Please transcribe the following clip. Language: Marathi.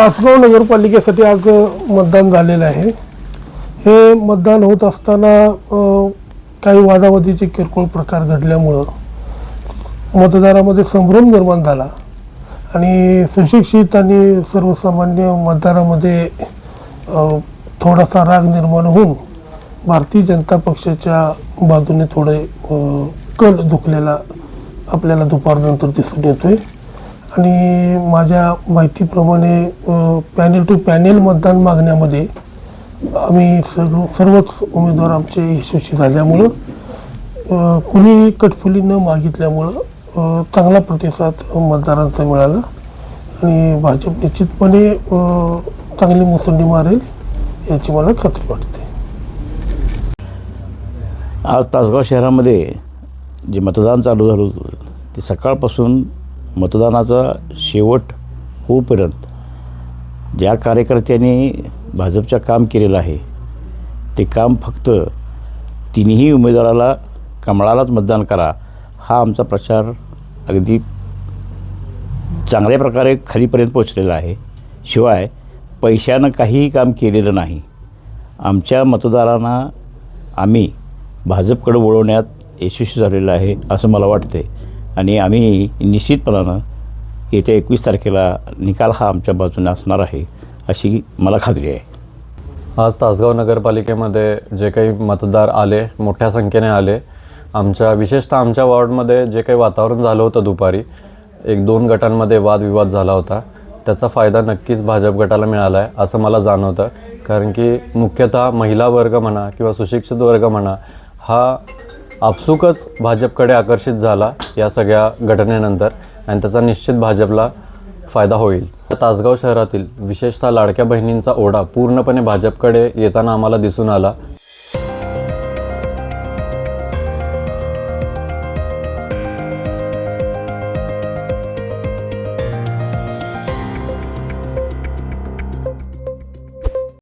तासगाव नगरपालिकेसाठी आज मतदान झालेलं आहे. हे मतदान होत असताना काही वादावादीचे किरकोळ प्रकार घडल्यामुळं मतदारामध्ये संभ्रम निर्माण झाला आणि सुशिक्षित आणि सर्वसामान्य मतदारामध्ये थोडासा राग निर्माण होऊन भारतीय जनता पक्षाच्या बाजूने थोडे कल दुखलेला आपल्याला दुपारनंतर दिसून येतोय. आणि माझ्या माहितीप्रमाणे पॅनेल टू पॅनेल मतदान मागण्यामध्ये आम्ही सर्व सर्वच उमेदवार आमचे यशस्वी झाल्यामुळं कुणी कटफुली न मागितल्यामुळं चांगला प्रतिसाद मतदारांचा मिळाला. आणि भाजप निश्चितपणे चांगली मुसंडी मारेल याची मला खात्री वाटते. आज तासगाव शहरामध्ये जे मतदान चालू झालं होतं ते सकाळपासून मतदानाचा शेवट होऊपर्यंत ज्या कार्यकर्त्यांनी भाजपचं काम केलेलं आहे ते काम फक्त तिन्ही उमेदवाराला कमळालाच मतदान करा हा आमचा प्रचार अगदी चांगल्या प्रकारे खालीपर्यंत पोचलेला आहे. शिवाय पैशानं काहीही काम केलेलं नाही. आमच्या मतदारांना आम्ही भाजपकडे वळवण्यात यशस्वी झालेलं आहे असं मला वाटते आणि आम्ही निश्चितपणानं येत्या एकवीस तारखेला निकाल हा आमच्या बाजूने असणार आहे अशी मला खात्री आहे. आज तासगाव नगरपालिकेमध्ये जे काही मतदार आले मोठ्या संख्येने आले आमच्या विशेषतः आमच्या वॉर्डमध्ये जे काही वातावरण झालं होतं दुपारी एक दोन गटांमध्ये वादविवाद झाला होता. त्याचा फायदा नक्कीच भाजप गटाला मिळाला आहे असं मला जाणवतं. कारण की मुख्यतः महिला वर्ग म्हणा किंवा सुशिक्षित वर्ग म्हणा हा आपसुकच भाजपकडे आकर्षित झाला या सगळ्या घटनेनंतर आणि त्याचा निश्चित भाजपला फायदा होईल. तासगाव शहरातील विशेषतः लाडक्या बहिणींचा ओढा पूर्णपणे भाजपकडे येताना आम्हाला दिसून आला.